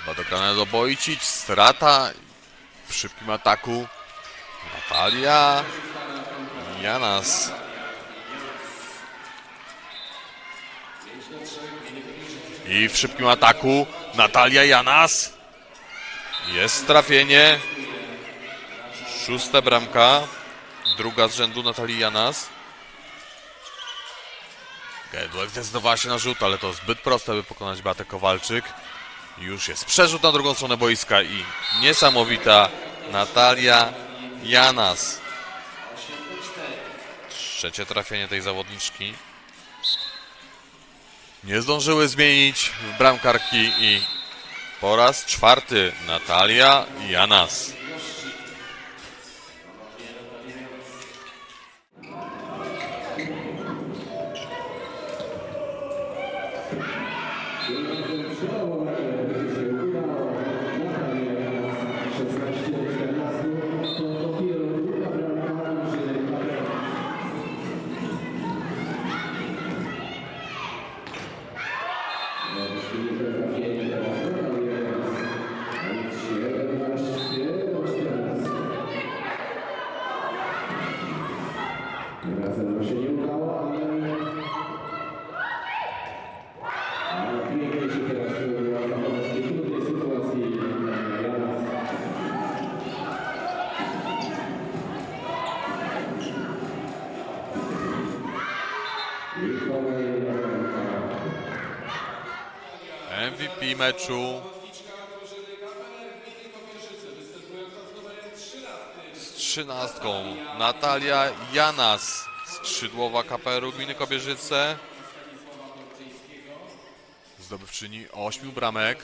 Chyba dograne do Bojcic, strata w szybkim ataku. Natalia Janas. I w szybkim ataku Natalia Janas. Jest trafienie. Szósta bramka. Druga z rzędu Natalii Janas. Gedłek zdecydowała się na rzut, ale to zbyt proste, by pokonać Beatę Kowalczyk. Już jest przerzut na drugą stronę boiska i niesamowita Natalia Janas. Trzecie trafienie tej zawodniczki. Nie zdążyły zmienić bramkarki i po raz czwarty Natalia Janas. Razem to się nie udało, ale... Ale pięknie się teraz była zachować w tej trudnej sytuacji Janas. I kolejna bramka. MVP meczu. Z trzynastką Natalia Janas, skrzydłowa KPR-u Gminy Kobierzyce. Zdobywczyni ośmiu bramek.